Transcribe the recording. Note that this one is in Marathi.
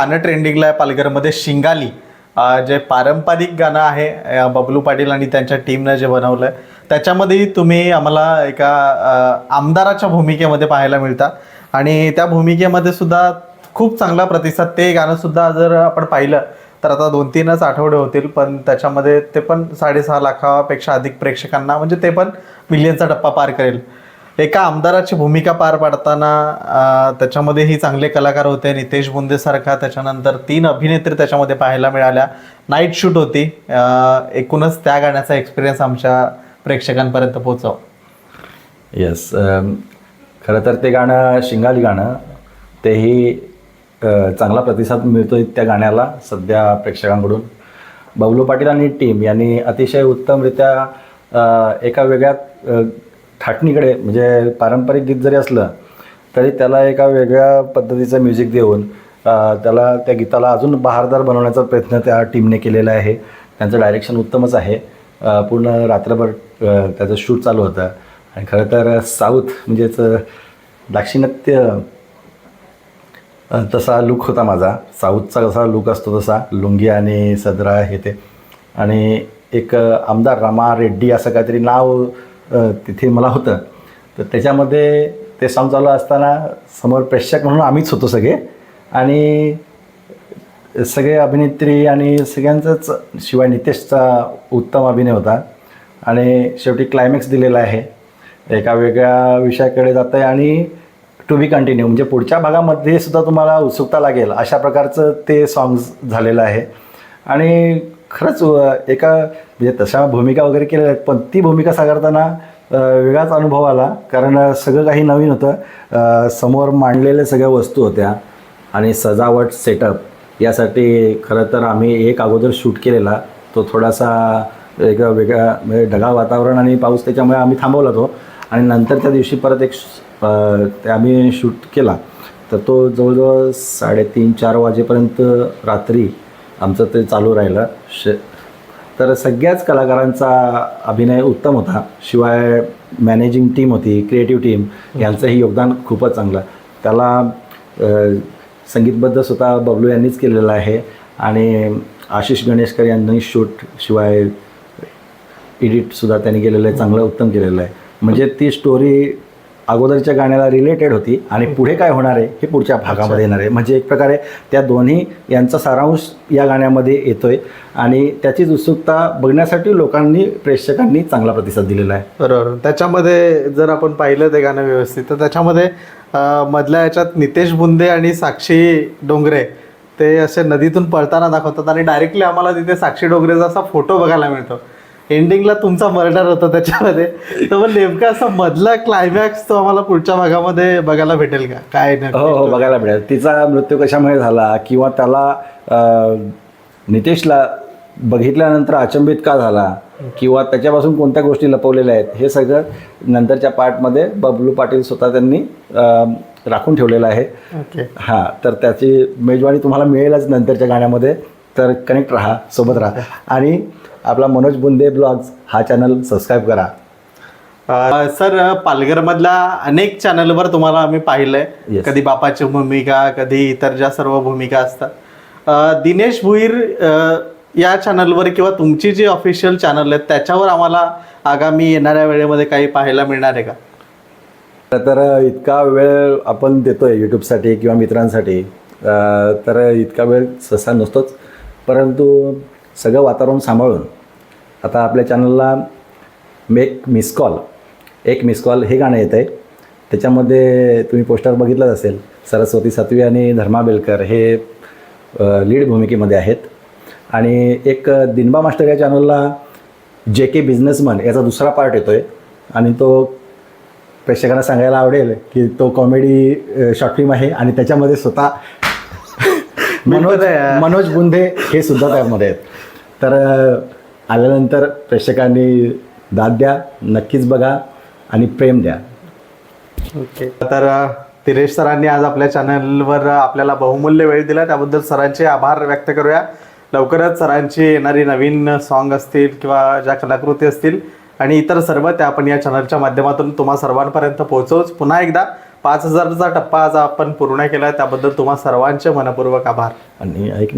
गाणं ट्रेंडिंगला आहे पालघरमध्ये शिंगाली. जे पारंपरिक गाणं आहे बबलू पाटील आणि त्यांच्या टीमनं जे बनवलं आहे त्याच्यामध्येही तुम्ही आम्हाला एका आमदाराच्या भूमिकेमध्ये पाहायला मिळता. आणि त्या भूमिकेमध्ये सुद्धा खूप चांगला प्रतिसाद ते गाणंसुद्धा जर आपण पाहिलं तर आता दोन तीनच आठवडे होतील पण त्याच्यामध्ये ते पण साडेसहा लाखापेक्षा अधिक प्रेक्षकांना म्हणजे ते पण मिलियनचा टप्पा पार करेल. एका आमदाराची भूमिका पार पाडताना त्याच्यामध्ये त्याच्यामध्येही चांगले कलाकार होते. नितेश बुंदे सारखा. त्याच्यानंतर तीन अभिनेत्री त्याच्यामध्ये पाहायला मिळाल्या. नाईट शूट होती. एकूणच त्या गाण्याचा एक्सपिरियन्स आमच्या प्रेक्षकांपर्यंत पोहोचव. येस खरं तर ते गाणं शिंगाली गाणं तेही चांगला प्रतिसाद मिळतोय त्या गाण्याला सध्या प्रेक्षकांकडून. बबलू पाटील आणि टीम यांनी अतिशय उत्तमरित्या एका वेगळ्या थाटणीकडे म्हणजे पारंपरिक गीत जरी असलं तरी त्याला एका वेगळ्या पद्धतीचं म्युझिक देऊन त्याला त्या गीताला अजून बहारदार बनवण्याचा प्रयत्न त्या टीमने केलेला आहे. त्यांचं डायरेक्शन उत्तमच आहे. पूर्ण रात्रभर त्याचं शूट चालू होतं. आणि खरं तर साऊथ म्हणजेच दाक्षिणात्य तसा लुक होता माझा. साऊथचा कसा लुक असतो तसा लुंगी आणि सदरा हे ते. आणि एक आमदार रामा रेड्डी असं काहीतरी नाव तिथे मला होतं. तर त्याच्यामध्ये ते सॉन्ग चालू असताना समोर प्रेक्षक म्हणून आम्हीच होतो सगळे. आणि सगळे अभिनेत्री आणि सगळ्यांचंच शिवाय नितेशचा उत्तम अभिनय होता. आणि शेवटी क्लायमॅक्स दिलेला आहे. एका वेगळ्या विषयाकडे जात आहे आणि टू बी कंटिन्यू म्हणजे पुढच्या भागामध्ये सुद्धा तुम्हाला उत्सुकता लागेल अशा प्रकारचं ते सॉंग्स झालेलं आहे. आणि खरंच एका म्हणजे तशा भूमिका वगैरे केलेल्या आहेत पण ती भूमिका साकारताना वेगळाच अनुभव आला. कारण सगळं काही नवीन होतं. समोर मांडलेल्या सगळ्या वस्तू होत्या आणि सजावट सेटअप यासाठी खरं तर आम्ही एक अगोदर शूट केलेला. तो थोडासा वेगळा वेगळा म्हणजे ढगाळ वातावरण आणि पाऊस त्याच्यामुळे आम्ही थांबवला तो. आणि नंतर त्या दिवशी परत एक ते आम्ही शूट केला. तर तो जवळजवळ साडेतीन चार वाजेपर्यंत रात्री आमचं ते चालू राहिलं. श तर सगळ्याच कलाकारांचा अभिनय उत्तम होता. शिवाय मॅनेजिंग टीम होती क्रिएटिव्ह टीम यांचंही योगदान खूपच चांगलं. त्याला संगीतबद्ध स्वतः बबलू यांनीच केलेलं आहे. आणि आशिष गणेशकर यांनी शूट शिवाय एडिटसुद्धा त्यांनी केलेलं आहे चांगलं उत्तम केलेलं आहे. म्हणजे ती स्टोरी अगोदरच्या गाण्याला रिलेटेड होती आणि पुढे काय होणार आहे हे पुढच्या भागामध्ये येणार आहे. म्हणजे एक प्रकारे त्या दोन्ही यांचा सारांश या गाण्यामध्ये येतोय आणि त्याचीच उत्सुकता बघण्यासाठी लोकांनी प्रेक्षकांनी चांगला प्रतिसाद दिलेला आहे. बरोबर. त्याच्यामध्ये जर आपण पाहिलं ते गाणं व्यवस्थित तर त्याच्यामध्ये मधल्या याच्यात नितेश बुंदे आणि साक्षी डोंगरे ते असे नदीतून पळताना दाखवतात आणि डायरेक्टली आम्हाला तिथे साक्षी डोंगरेचा असा फोटो बघायला मिळतो. एंडिंगला तुमचा मर्डर होता त्याच्यामध्ये. तर मग नेमका असा मधला क्लायमॅक्स तो आम्हाला पुढच्या भागामध्ये बघायला भेटेल का? काय नक्की? हो हो बघायला मिळेल तिचा मृत्यू कशामुळे झाला किंवा त्याला नितेशला बघितल्यानंतर अचंबित का झाला किंवा त्याच्यापासून कोणत्या गोष्टी लपवलेल्या आहेत हे सगळं नंतरच्या पार्टमध्ये बबलू पाटील स्वतः त्यांनी राखून ठेवलेलं आहे. ओके. हां तर त्याची मेजवानी तुम्हाला मिळेलच नंतरच्या गाण्यामध्ये. तर कनेक्ट राहा सोबत राहा. आणि आपला मनोज बुंदे ब्लॉग्स हा चॅनल सबस्क्राईब करा. सर पालघरमधल्या अनेक चॅनलवर तुम्हाला आम्ही पाहिलंय. Yes. कधी बापाची भूमिका कधी इतर ज्या सर्व भूमिका असतात. दिनेश भुईर या चॅनलवर किंवा तुमची जी ऑफिशियल चॅनल आहेत त्याच्यावर आम्हाला आगामी येणाऱ्या वेळेमध्ये काही पाहायला मिळणार आहे का? तर इतका वेळ आपण देतोय यूट्यूबसाठी किंवा मित्रांसाठी. तर इतका वेळ सहसा नसतोच. परंतु सगळं वातावरण सांभाळून आता आपल्या चॅनलला मेक मिस कॉल एक मिस कॉल हे गाणं येतं आहे त्याच्यामध्ये तुम्ही पोस्टर बघितलंच असेल सरस्वती सातवी आणि धर्मा बेलकर हे लीड भूमिकेमध्ये आहेत. आणि एक दिनबा मास्टर या चॅनलला जे के बिझनेसमन याचा दुसरा पार्ट येतो आहे आणि तो प्रेक्षकांना सांगायला आवडेल की तो कॉमेडी शॉर्ट फिल्म आहे आणि त्याच्यामध्ये स्वतः मनोज मनोज बुंधे हे सुद्धा त्यामध्ये आहेत. तर आल्यानंतर प्रेक्षकांनी दाद द्या नक्कीच बघा आणि प्रेम द्या. ओके. तर दिनेश सरांनी आज आपल्या चॅनलवर आपल्याला बहुमूल्य वेळ दिला. त्याबद्दल सरांचे आभार व्यक्त करूया. लवकरच सरांची येणारी नवीन सॉन्ग असतील किंवा ज्या कलाकृती असतील आणि इतर सर्व त्या आपण या चॅनलच्या माध्यमातून तुम्हा सर्वांपर्यंत पोहोचवूच पुन्हा एकदा पाच हजारचा टप्पा आज आपण पूर्ण केला त्याबद्दल तुम्हा सर्वांचे मनपूर्वक आभार. आणि ऐक